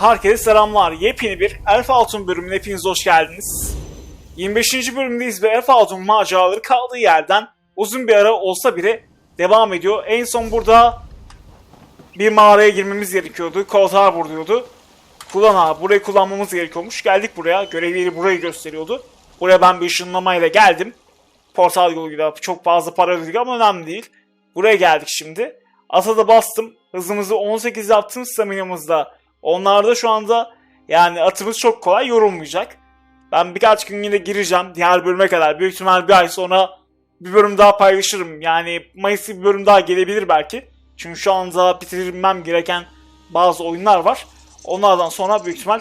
Herkese selamlar. Yepyeni bir Elf Altun bölümüne hepiniz hoş geldiniz. 25. bölümdeyiz ve Elf Altun maceraları kaldığı yerden uzun bir ara olsa bile devam ediyor. En son burada bir mağaraya girmemiz gerekiyordu. Kozar vuruyordu. Kullan abi. Burayı kullanmamız gerekiyormuş. Geldik buraya. Görev yeri burayı gösteriyordu. Buraya ben bir ışınlamayla geldim. Portal yoluyla çok fazla para ödedik ama önemli değil. Buraya geldik şimdi. Asa da bastım. Hızımızı 18 yaptım staminamızda. Onlarda şu anda yani atımız çok kolay yorulmayacak. Ben birkaç gün yine gireceğim diğer bölüme kadar. Büyük ihtimal bir ay sonra bir bölüm daha paylaşırım. Yani Mayıs'ta bir bölüm daha gelebilir belki. Çünkü şu anda bitirmem gereken bazı oyunlar var. Onlardan sonra büyük ihtimal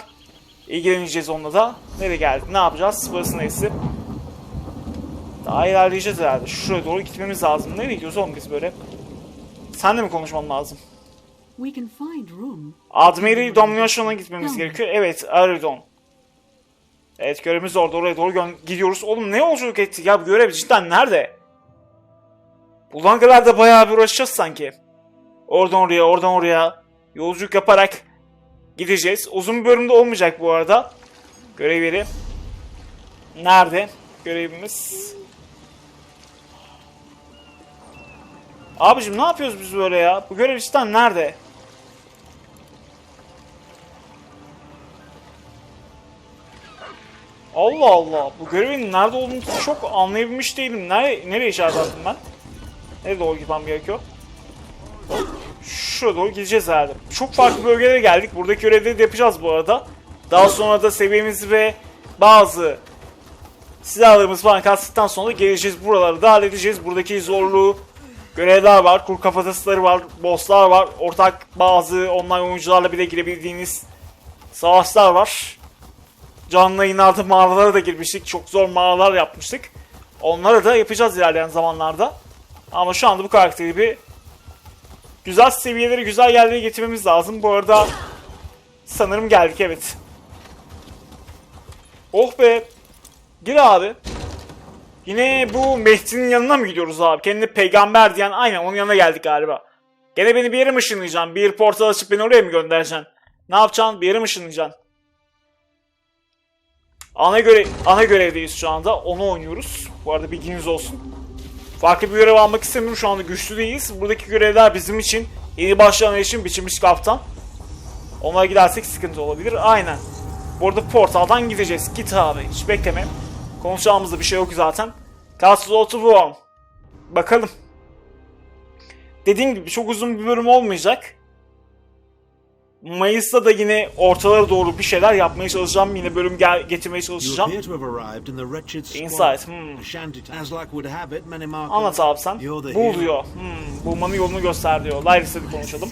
ilgileneceğiz onunla da. Nereye geldik? Ne yapacağız? Burası neresi? Daha ilerleyeceğiz herhalde. Şuraya doğru gitmemiz lazım. Nereye gidiyoruz oğlum biz böyle? Sen de mi konuşman lazım? We can find room. Admiri Domination'a gitmemiz gerekiyor. Evet, Aridon. Evet, görevimiz orada. Oraya doğru gidiyoruz. Oğlum ne yolculuk ettik ya? Bu görev cidden nerede? Buradan kadar da bayağı bir uğraşacağız sanki. Oradan oraya, oradan oraya yolculuk yaparak gideceğiz. Uzun bir bölümde olmayacak bu arada. Görev yeri. Nerede? Görevimiz. Abicim ne yapıyoruz biz böyle ya? Bu görev cidden nerede? Allah Allah. Bu görevin nerede olduğunu çok anlayabilmiş değilim. Nereye, nereye işaret attım ben? Nereye doğru gitmem gerekiyor? Şuraya doğru gideceğiz herhalde. Çok farklı bölgelere geldik. Buradaki görevleri de yapacağız bu arada. Daha sonra da seviyemizi ve bazı silahlarımız falan kastıktan sonra geleceğiz buraları da halledeceğiz. Buradaki zorluğu görevler var, kur kafatasları var, bosslar var, ortak bazı online oyuncularla bile girebildiğiniz savaşlar var. Canlı yayınlarda mağaralara da girmiştik. Çok zor mağaralar yapmıştık. Onları da yapacağız ilerleyen zamanlarda. Ama şu anda bu karakteri bir güzel seviyeleri, güzel yerlere getirmemiz lazım. Bu arada sanırım geldik evet. Oh be. Gir abi. Yine bu Mehdi'nin yanına mı gidiyoruz abi? Kendine peygamber diyen aynen onun yanına geldik galiba. Gene beni bir yere mi ışınlayacaksın? Bir portal açıp beni oraya mı göndereceksin? Ne yapacaksın? Bir yere mi ışınlayacaksın? Ana görev ana görevdeyiz şu anda. Onu oynuyoruz. Bu arada bilginiz olsun. Farklı bir görev almak istemiyorum. Şu anda güçlü değiliz. Buradaki görevler bizim için yeni başlayanlar için biçilmiş kaptan. Onlara gidersek sıkıntı olabilir. Aynen. Bu arada portaldan gideceğiz. Git abi. Hiç bekleme. Konuşacağımızda bir şey yok zaten. Castle of Worm. Bakalım. Dediğim gibi çok uzun bir bölüm olmayacak. Mayıs'ta da yine ortalara doğru bir şeyler yapmaya çalışacağım. Yine bölüm gel getirmeye çalışacağım. Insight, hmm. Anlat abi sen. Bul diyor. Hmm, bulmanın yolunu göster diyor. Lyris'le bir konuşalım.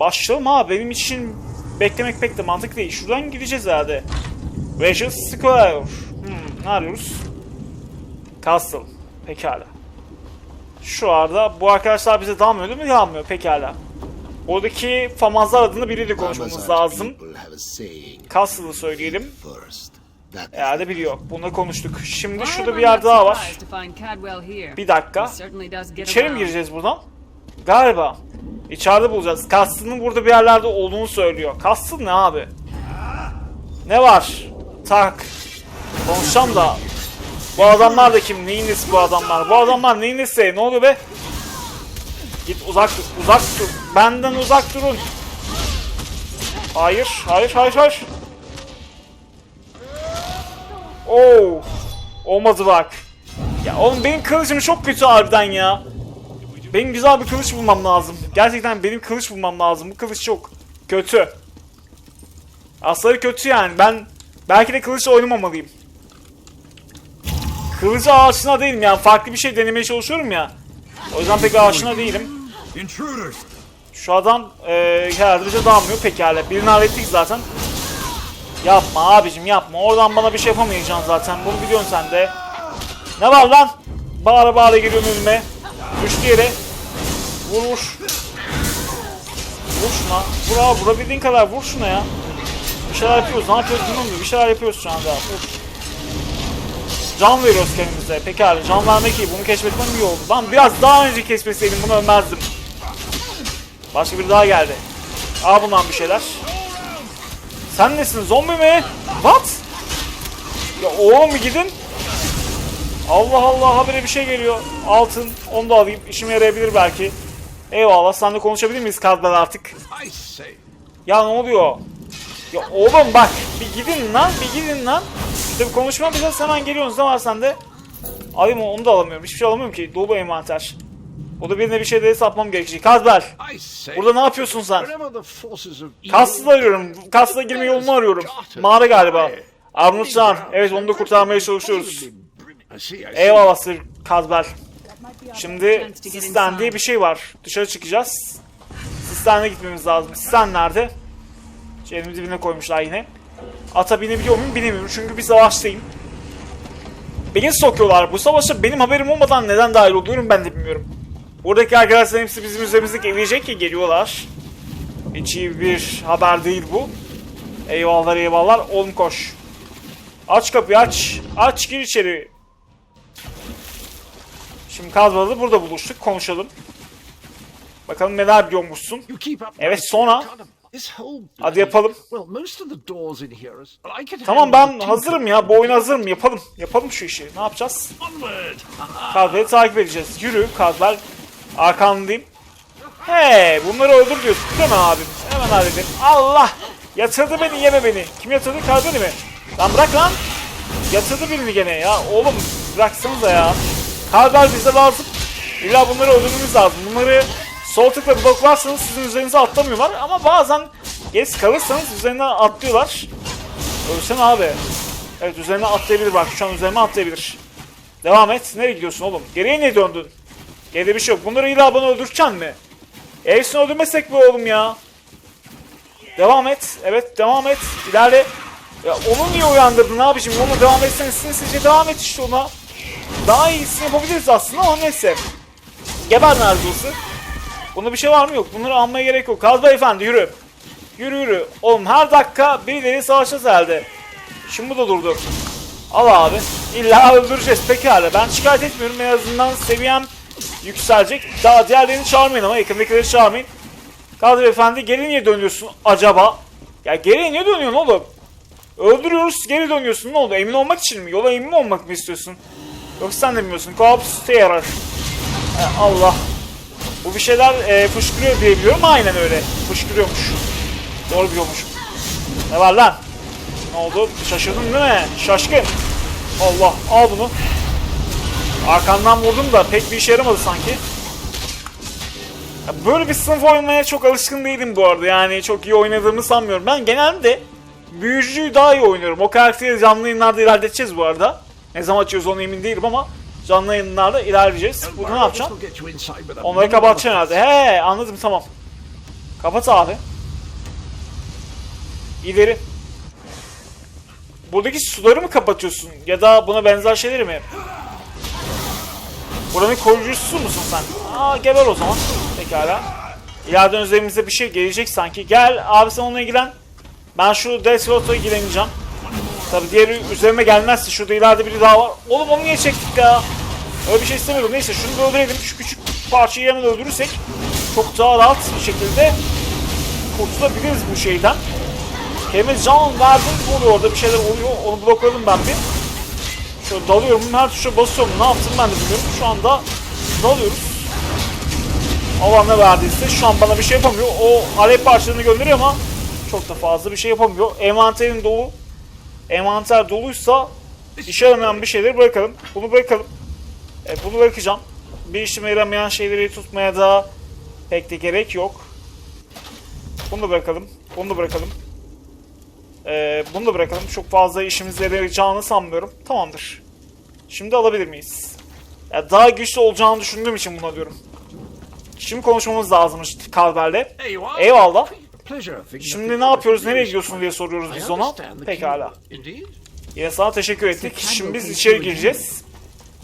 Başlayalım abi. Benim için beklemek pek de mantıklı değil. Şuradan gideceğiz herhalde. Regis Square. Hmm, ne arıyoruz? Castle. Pekala. Şu arada bu arkadaşlar bize dalmıyor değil mi? Dalmıyor. Pekala. Oradaki Famazlar adında biriyle konuşmamız lazım. Castle'ı söyleyelim. Herhalde biliyor. Bununla konuştuk. Şimdi şurada bir yer daha var. Bir dakika. İçeri mi gireceğiz buradan? Galiba. İçeride bulacağız. Kastının burada bir yerlerde olduğunu söylüyor. Kastın ne abi? Ne var? Tak. Konuşacağım da. Bu adamlar da kim? Neyin nesi bu adamlar? Bu adamlar neyin nesi? Ne oluyor be? Git uzak dur. Uzak dur. Benden uzak durun. Hayır. Hayır. Hayır. Hayır. Oo. Olmadı bak. Ya oğlum benim kılıcım çok kötü harbiden ya. Benim güzel bir kılıç bulmam lazım. Gerçekten benim kılıç bulmam lazım. Bu kılıç çok kötü. Asları kötü yani. Ben belki de kılıçla oynamamalıyım. Kılıcı aşina değilim yani. Farklı bir şey denemeye çalışıyorum ya. O yüzden pek aşina değilim. Şu adam herhalde bize dalmıyor. Pekala. Birini hallettik zaten. Yapma abicim yapma. Oradan bana bir şey yapamayacaksın zaten. Bunu biliyorsun sen de. Ne var lan? Bağıra bağıra geliyorsun önüme. Düştü yere. Vur vur. Vur şuna. Vur abi vurabildiğin kadar vur şuna ya. Bir şeyler yapıyoruz. Ne yapıyoruz bilmiyorum bir şeyler yapıyoruz şu anda. Vur. Can veriyoruz kendimize. Pekala. Can vermek iyi. Bunu keşfetmem iyi oldu. Lan biraz daha önce keşfetseydim bunu ölmezdim. Başka biri daha geldi. Al bundan bir şeyler. Sen nesin zombi mi? What? Ya oğlum bir gidin. Allah Allah habire bir şey geliyor. Altın onu da alayım. İşime yarayabilir belki. Eyvallah sen de konuşabilir miyiz Kadbel artık? Ya ne oluyor? Ya oğlum bak bir gidin lan bir gidin lan. İşte bir konuşma yapacağız hemen geliyorsunuz ne var sende? Alayım onu da alamıyorum. Hiçbir şey alamıyorum ki. Dolu envanter. O da birine bir şey de satmam gerekecek. Kazber. Burada ne yapıyorsun sen? Kaslı arıyorum. Kasla girme yolunu arıyorum. Mağara galiba. Armutsan. Evet onu da kurtarmaya çalışıyoruz. Eyvallah Sır Kazber. Şimdi Sisten diye bir şey var. Dışarı çıkacağız. Sisten'e gitmemiz lazım. Sisten nerede? Elimi dibine koymuşlar yine. Ata binebiliyor muyum bilemiyorum çünkü bir savaştayım. Beni sokuyorlar. Bu savaşa benim haberim olmadan neden dahil oluyorum ben de bilmiyorum. Buradaki arkadaşların hepsi bizim üzerimizde gelecek ki geliyorlar. Hiç iyi bir haber değil bu. Eyvallah eyvallah. Oğlum koş. Aç kapıyı aç. Aç gir içeri. Şimdi Kazmalı burada buluştuk. Konuşalım. Bakalım neler up Evet, sonra. Hadi yapalım. Tamam ben hazırım ya. Bu oyuna hazırım. Yapalım. Yapalım şu işi. Ne yapacağız? Kadvel'i takip edeceğiz. Yürü Kadvel. Arkandayım. He, bunları öldür diyorsun değil mi abim? Hemen halledelim. Allah! Yatırdı beni, yeme beni. Kim yatırdı? Kadvel'i mi? Lan bırak lan. Yatırdı birini gene ya. Oğlum bıraksanıza ya. Kadvel bize lazım. İlla bunları öldürmemiz lazım. Bunları sol tıkla bloklarsanız sizin üzerinize atlamıyorlar. Ama bazen geç kalırsanız üzerine atlıyorlar. Ölsene abi. Evet üzerine atlayabilir bak. Şu an üzerime atlayabilir. Devam et. Nereye gidiyorsun oğlum? Geriye niye döndün? Geride bir şey yok. Bunları illa bana öldüreceksin mi? Hepsini öldürmesek mi oğlum ya? Devam et. Evet devam et. İlerle. Ya onu niye uyandırdın abicim? Onu devam etsene sinsice devam et işte ona. Daha iyisini yapabiliriz aslında ama neyse. Geber neredeyse. Bunda bir şey var mı yok. Bunları almaya gerek yok. Kaz beyefendi yürü. Yürü yürü. Oğlum her dakika birileri savaşacağız herhalde. Şimdi bu da durdu. Al abi. İlla öldüreceğiz pekala. Ben şikayet etmiyorum. En azından seviyem yükselecek. Daha diğerlerini çağırmayın ama yakındakileri çağırmayın. Kadir Efendi geri niye dönüyorsun acaba? Ya geri niye dönüyorsun oğlum? Öldürüyoruz geri dönüyorsun ne oldu? Emin olmak için mi? Yola emin olmak mı istiyorsun? Yoksa sen de bilmiyorsun. Koops'te yarar. E, Allah. Bu bir şeyler e, fışkırıyor diye biliyorum. Aynen öyle. Fışkırıyormuş. Doğru biliyormuşum. Ne var lan? Ne oldu? Şaşırdın değil mi? Şaşkın. Allah al bunu. Arkandan vurdum da pek bir işe yaramadı sanki. Böyle bir sınıf oynamaya çok alışkın değilim bu arada. Yani çok iyi oynadığımı sanmıyorum. Ben genelde büyücüyü daha iyi oynuyorum. O karakteri canlı yayınlarda ilerleteceğiz bu arada. Ne zaman açıyoruz onu emin değilim ama canlı yayınlarda ilerleyeceğiz. Bunu ne yapacağım? Onları kapatacaksın herhalde. He anladım tamam. Kapat abi. İleri. Buradaki suları mı kapatıyorsun? Ya da buna benzer şeyleri mi? Buranın koruyucusu musun sen? Aa geber o zaman. Pekala. İleriden üzerimize bir şey gelecek sanki. Gel abi sen onunla ilgilen. Ben şu Deathlock'la ilgileneceğim. Tabi diğeri üzerime gelmezse şurada ileride biri daha var. Oğlum onu niye çektik ya? Öyle bir şey istemiyorum. Neyse şunu da öldürelim. Şu küçük parçayı hemen öldürürsek çok daha rahat bir şekilde kurtulabiliriz bu şeyden. Kelime can verdiniz mi oluyor orada bir şeyler oluyor. Onu blokladım ben bir. Şöyle dalıyorum. Her tuşa basıyorum. Ne yaptım ben de bilmiyorum. Şu anda dalıyoruz. Allah ne verdiyse şu an bana bir şey yapamıyor. O alev parçalarını gönderiyor ama çok da fazla bir şey yapamıyor. Envanterin dolu. Envanter doluysa işe yaramayan bir şeyleri bırakalım. Bunu bırakalım. E, bunu bırakacağım. Bir işime yaramayan şeyleri tutmaya da pek de gerek yok. Bunu da bırakalım. Bunu da bırakalım. E, bunu da bırakalım. Çok fazla işimize yarayacağını sanmıyorum. Tamamdır. Şimdi alabilir miyiz? Ya daha güçlü olacağını düşündüğüm için bunu alıyorum. Şimdi konuşmamız lazımmış Kalber'le. Eyvallah. Şimdi ne yapıyoruz? Nereye gidiyorsun diye soruyoruz biz ona. Pekala. Yine sana teşekkür ettik. Şimdi biz içeri gireceğiz.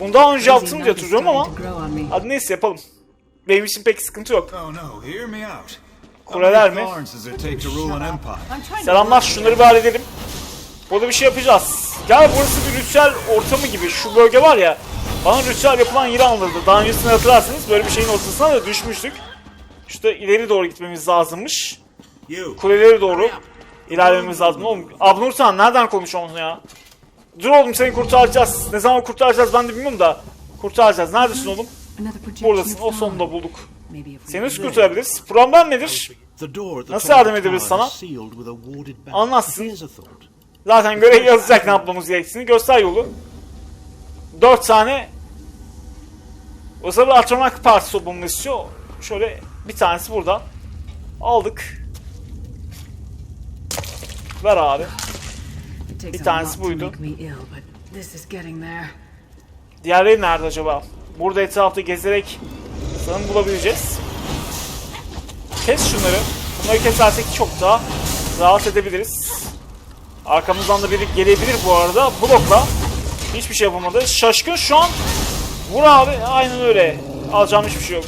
Bunu daha önce yaptım diye hatırlıyorum ama hadi neyse yapalım. Benim için pek sıkıntı yok. Kuleler mi? Selamlar şunları bir halledelim. Burada bir şey yapacağız. Gel burası bir ritüel ortamı gibi. Şu bölge var ya. Bana ritüel yapılan yeri anladı. Daha öncesini hatırlarsanız böyle bir şeyin ortasına da düşmüştük. İşte ileri doğru gitmemiz lazımmış. You. Kulelere doğru ilerlememiz lazım. Oğlum Abnurtan nereden konuşuyorsun ya? Dur oğlum seni kurtaracağız. Ne zaman kurtaracağız ben de bilmiyorum da. Kurtaracağız. Neredesin oğlum? Buradasın. O sonunda bulduk. Seni nasıl kurtarabiliriz? Problem nedir? Nasıl yardım edebiliriz sana? is sealed with a warded barrier. Anlatsın. Here's a thought. Zaten görev yazacak ne yapmamız gerektiğini. Göster yolu. 4 tane Özel Atronak Partisi bulmamı istiyor. Şöyle bir tanesi burada. Aldık. Ver abi. Bir tanesi buydu. Diğerleri nerede acaba? Burada etrafta gezerek sanırım bulabileceğiz. Kes şunları. Bunları kesersek çok daha rahat edebiliriz. Arkamızdan da biri gelebilir bu arada. Blokla. Hiçbir şey yapamadı. Şaşkın şu an. Vur abi. Aynen öyle. Alacağım hiçbir şey yok.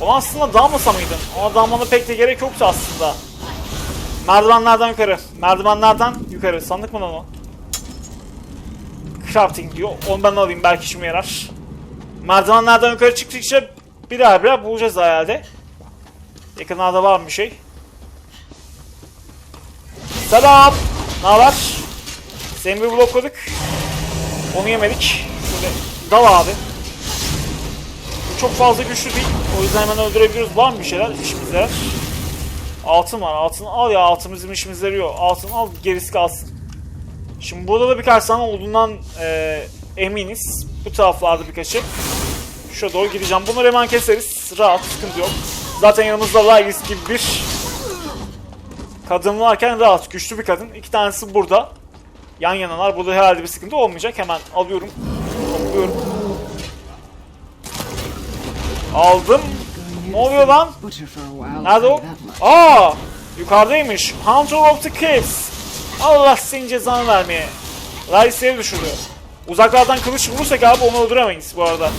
O aslında dalmasa mıydın? Ona dalmana pek de gerek yoktu aslında. Merdivenlerden yukarı. Merdivenlerden yukarı. Sandık mı lan o? Crafting diyor. Onu ben alayım belki işime yarar. Merdivenlerden yukarı çıktıkça birer birer bulacağız herhalde. Yakınlarda var mı bir şey? Selam. Ne haber? Seni bir blokladık. Onu yemedik. Şöyle dal abi. Bu çok fazla güçlü değil. O yüzden hemen öldürebiliyoruz. Var mı bir şeyler? İşimize yarar. Altın var. Altın al ya. Altın bizim işimize yarıyor. Altın al gerisi kalsın. Şimdi burada da birkaç tane olduğundan e, eminiz. Bu taraflarda birkaçı. Şuraya doğru gideceğim. Bunları hemen keseriz. Rahat, sıkıntı yok. Zaten yanımızda Lailis gibi bir kadın varken rahat, güçlü bir kadın. İki tanesi burada. Yan yanalar. Burada herhalde bir sıkıntı olmayacak. Hemen alıyorum. Topluyorum. Aldım. Ne oluyor lan? Nerede o? Aa! Yukarıdaymış. Hunter of the Caves. Allah senin cezanı vermeye. Raisleri düşürdü. Uzaklardan kılıç vurursak abi onu öldüremeyiz bu arada.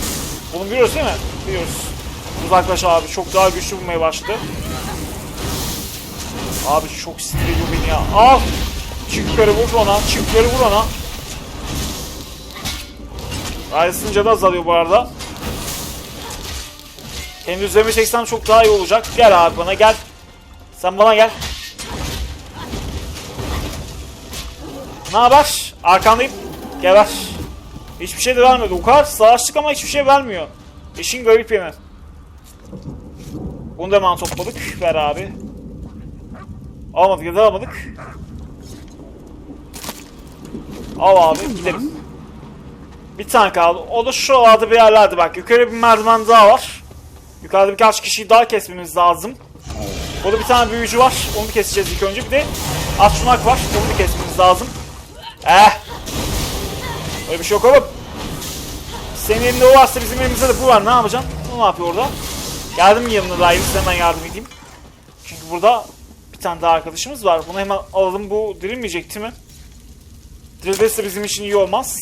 Bunu biliyoruz değil mi? Biliyoruz. Uzaklaş abi. Çok daha güçlü vurmaya başladı. Abi çok sinir ediyor beni ya. Al! Çık yukarı vur ona. Çık yukarı vur ona. Rais'in canı azalıyor bu arada. Kendi üzerime çeksem çok daha iyi olacak. Gel abi bana gel. Sen bana gel. Ne haber? Arkandayım. Geber. Hiçbir şey de vermedi. O kadar savaştık ama hiçbir şey vermiyor. İşin garip yanı. Bunu da hemen topladık. Ver abi. Almadık ya da almadık. Al abi gidelim. Bir tane kaldı. O da şuralarda bir yerlerde bak. Yukarı bir merdiven daha var. Yukarıda birkaç kişiyi daha kesmemiz lazım. Burada bir tane büyücü var. Onu keseceğiz ilk önce. Bir de atsunak var. Onu da kesmemiz lazım. Eh. Öyle bir şey yok oğlum. Senin elinde o varsa bizim elimizde de bu var. Ne yapacaksın? O ne yapıyor orada? Geldim yanına dair hemen yardım edeyim. Çünkü burada bir tane daha arkadaşımız var. Bunu hemen alalım. Bu dirilmeyecek değil mi? Dirilirse bizim için iyi olmaz.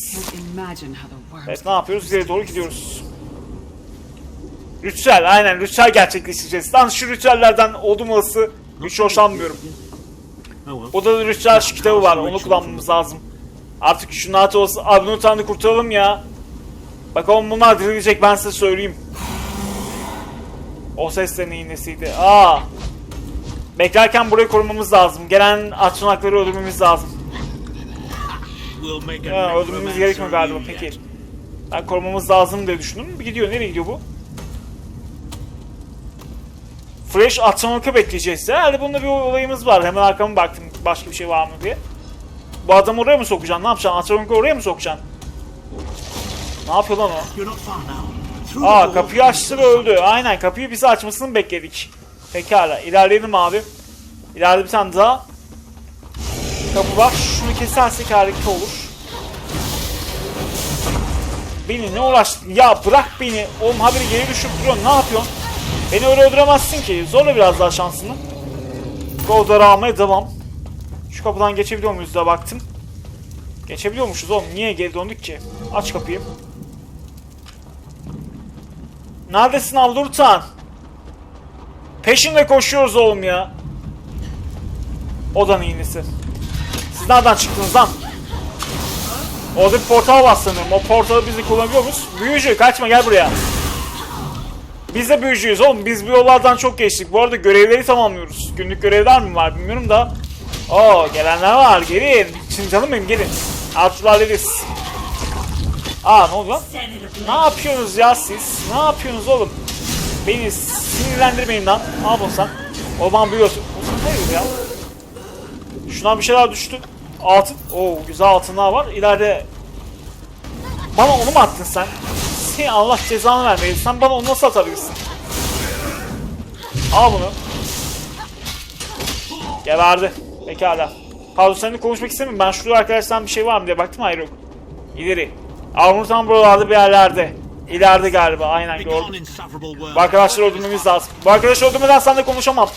Evet ne yapıyoruz? İleri doğru gidiyoruz. Ritüel aynen ritüel gerçekleştireceğiz. Lan şu ritüellerden oldum olası hiç hoşlanmıyorum. Burada da ritüel şu kitabı var onu kullanmamız lazım. Artık şu Natos Abnutan'ı kurtaralım ya. Bakalım bunlar dirilecek ben size söyleyeyim. O ses de neyin nesiydi? Aa. Beklerken burayı korumamız lazım. Gelen atsunakları öldürmemiz lazım. Ha, öldürmemiz gerekmiyor galiba peki. Ben korumamız lazım diye düşündüm. Gidiyor. Nereye gidiyor bu? Fresh Atomic'ı bekleyeceğiz. Herhalde bunda bir olayımız var. Hemen arkama baktım başka bir şey var mı diye. Bu adamı oraya mı sokacaksın? Ne yapacaksın? Atomic'i oraya mı sokacaksın? Ne yapıyor lan o? Aa kapıyı açtı ve öldü. Aynen kapıyı bize açmasını bekledik. Pekala ilerleyelim abi. İleride bir tane daha kapı var. Şunu kesersek harika olur. Beni ne uğraştın? Ya bırak beni. Oğlum haberi geri düşüp duruyorsun. Ne yapıyorsun? Beni öyle öldüremezsin ki. Zorla biraz daha şansını. Goldar'ı almaya devam. Şu kapıdan geçebiliyor muyuz da baktım. Geçebiliyormuşuz oğlum. Niye geri döndük ki? Aç kapıyı. Neredesin Avdurtan? Peşinde koşuyoruz oğlum ya. Odanın iğnesi. Siz nereden çıktınız lan? Orada bir portal var sanırım. O portalı biz de kullanabiliyor muyuz? Büyücü kaçma gel buraya. Biz de büyücüyüz oğlum. Biz bu yollardan çok geçtik. Bu arada görevleri tamamlıyoruz. Günlük görevler mi var bilmiyorum da. Oo gelenler var. Gelin. Şimdi canım benim gelin. Artılar hallederiz. Aa ne oldu? Ne yapıyorsunuz ya siz? Ne yapıyorsunuz oğlum? Beni sinirlendirmeyin lan. Ne yapıyorsun sen? O zaman biliyorsun. O zaman hayır ya. Şuna bir şeyler düştü. Altın. Oo güzel altınlar var. İleride bana onu mu attın sen? Sen Allah cezanı vermeyi. Sen bana onu nasıl atabilirsin? Al bunu. Geberdi. Pekala. Pardon seninle konuşmak istemiyorum. Ben şurada arkadaşlar bir şey var mı diye baktım. Hayır yok. İleri. Tam buralarda bir yerlerde. İleride galiba. Aynen gördüm. Bu arkadaşları öldürmemiz lazım. Bu arkadaşı öldürmeden sen de konuşamam.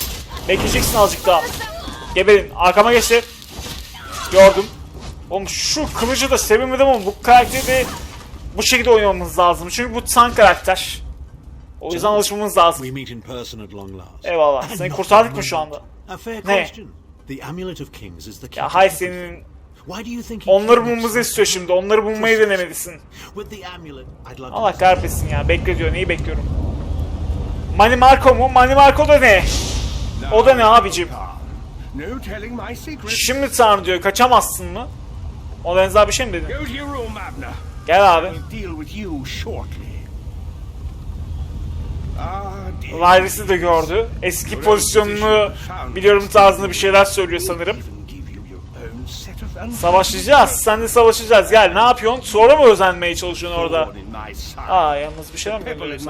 Bekleyeceksin azıcık daha. Geberin. Arkama geçti. Gördüm. Oğlum şu kılıcı da sevemedim ama bu karakteri de bu şekilde oynamamız lazım. Çünkü bu tank karakter. O yüzden alışmamız lazım. Eyvallah. Seni kurtardık mı şu anda? Ne? The amulet of kings is the key. Ya hay senin... Why do you think he Onları bulmamızı istiyor şimdi. Onları bulmayı denemelisin. With the amulet, I'd love to Allah kahretsin ya. Bekle diyor. Neyi bekliyorum? Mani Marco mu? Mani Marco da ne? O da ne abicim? Şimdi tanrı diyor. Kaçamazsın mı? O benzer bir şey mi Abner. Gel abi. Lyrus'ı da gördü. Eski pozisyonunu biliyorum tarzında bir şeyler söylüyor sanırım. Savaşacağız. Sen de savaşacağız. Gel ne yapıyorsun? Sonra mı özenmeye çalışıyorsun orada? Aa yalnız bir şey mi gönderiyorsun?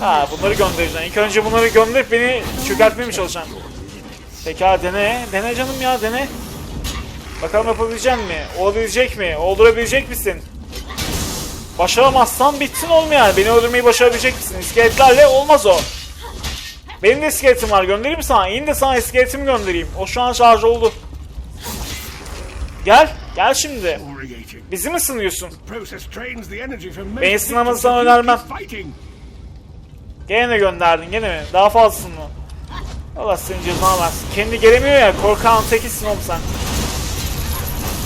Ha bunları göndereceksin. İlk önce bunları gönderip beni çökertmeye mi çalışacaksın? Pekala dene. Dene canım ya dene. Bakalım yapabilecek mi? Olabilecek mi? Oldurabilecek misin? Başaramazsan bitsin oğlum. Beni öldürmeyi başarabilecek misin? İskeletlerle olmaz o. Benim de iskeletim var. Göndereyim mi sana? İn de sana iskeletimi göndereyim. O şu an şarj oldu. Gel. Gel şimdi. Bizi mi sınıyorsun? Beni if you önermem. Gene de gönderdin gene mi? Daha fazlasını mı? Allah senin cezanı versin. Kendi gelemiyor ya korkağın tekisin oğlum sen.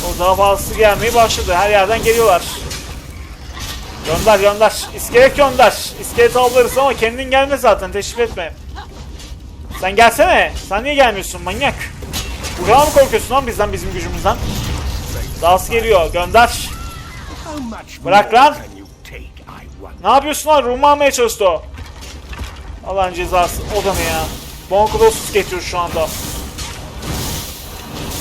O daha fazlası gelmeye başladı. Her yerden geliyorlar. Gönder gönder. İskelet gönder. İskelet avlarız ama kendin gelme zaten. Teşrif etme. Sen gelsene. Sen niye gelmiyorsun manyak? Buradan mı korkuyorsun lan bizden bizim gücümüzden? Dahası geliyor. Gönder. Bırak lan. Ne yapıyorsun lan? Rumu almaya çalıştı o. Allah'ın cezası. O da ne ya? Bonkolossus getiriyor şu anda.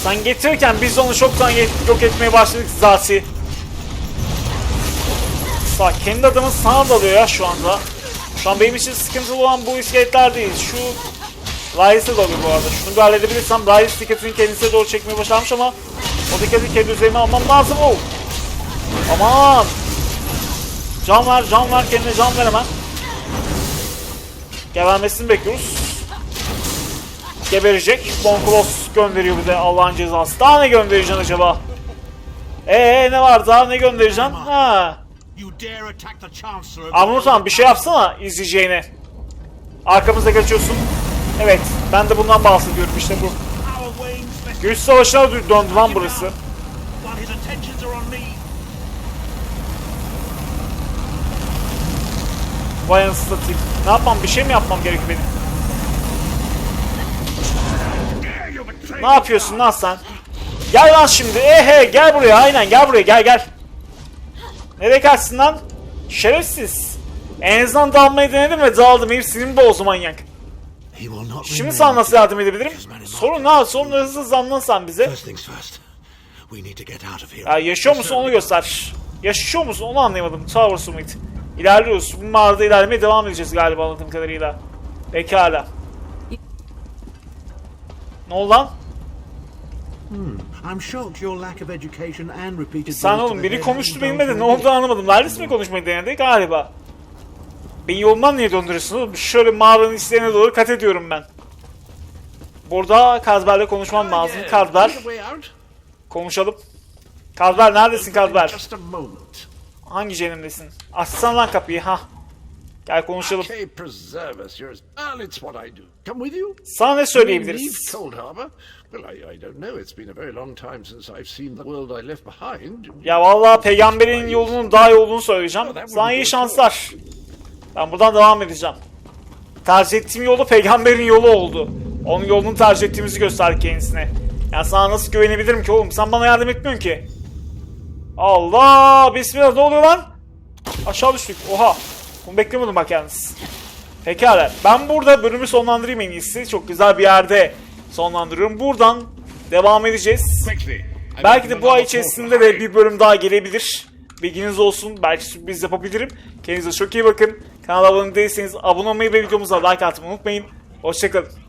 Sen getirirken biz onu çoktan yok etmeye başladık zaten. Sağ kendi adamın sana dalıyor ya şu anda. Şu an benim için sıkıntılı olan bu iskeletler değil. Şu Ryus'a dalıyor bu arada. Şunu bir halledebilirsem Ryus dikkatini kendisine doğru çekmeye başarmış ama o dikkati kendi üzerime almam lazım. Oh. Aman. Can ver, can ver, kendine can ver hemen. Gebermesini bekliyoruz. Geberecek. Bonkolos gönderiyor bir de Allah'ın cezası. Daha ne göndereceksin acaba? Ee ne var daha ne göndereceksin? Ha. You dare attack the Chancellor of Amrut Han bir şey yapsana izleyeceğine. Arkamızda kaçıyorsun. Evet ben de bundan bahsediyorum işte bu. Güç savaşına dö- döndü lan burası. Vay anasını satayım. Ne yapmam bir şey mi yapmam gerekiyor benim? Ne yapıyorsun lan sen? Gel lan şimdi. Ehe gel buraya aynen gel buraya gel gel. Nereye kaçsın lan? Şerefsiz. En azından dalmayı denedim ve daldım. Herif sinirimi bozdu manyak. Şimdi sana nasıl yardım edebilirim? Sorun ne? Sorun hızlı sen bize. Ya yaşıyor musun onu göster. Yaşıyor musun onu anlayamadım. Tower Summit. İlerliyoruz. Bu mağarada ilerlemeye devam edeceğiz galiba anladığım kadarıyla. Pekala. Ne oldu lan? Sen blows to oğlum biri konuştu haven't benimle de done ne olduğunu anlamadım. Laris mi konuşmayı denedi galiba? Beni yoldan niye döndürüyorsun oğlum? Şöyle mağaranın içlerine doğru kat ediyorum ben. Burada Kazber'le konuşmam lazım. Yeah, Kazber konuşalım. Kazber neredesin Kazber? Hangi cehennemdesin? Açsan lan kapıyı ha. Gel konuşalım. Sana ne söyleyebiliriz? Well, I, I don't know. It's been a very long time since I've seen the world I left behind. Ya vallahi peygamberin yolunun daha iyi olduğunu söyleyeceğim. Sana iyi şanslar. Ben buradan devam edeceğim. Tercih ettiğim yolu peygamberin yolu oldu. Onun yolunu tercih ettiğimizi göster kendisine. Yani sana nasıl güvenebilirim ki oğlum? Sen bana yardım etmiyorsun ki. Allah! Bismillah ne oluyor lan? Aşağı düştük. Oha. Bunu beklemiyordum bak yalnız. Pekala. Ben burada bölümü sonlandırayım en iyisi. Çok güzel bir yerde sonlandırıyorum. Buradan devam edeceğiz. Belki de bu ay içerisinde de bir bölüm daha gelebilir. Bilginiz olsun. Belki sürpriz yapabilirim. Kendinize çok iyi bakın. Kanala abone değilseniz abone olmayı ve videomuza like atmayı unutmayın. Hoşçakalın.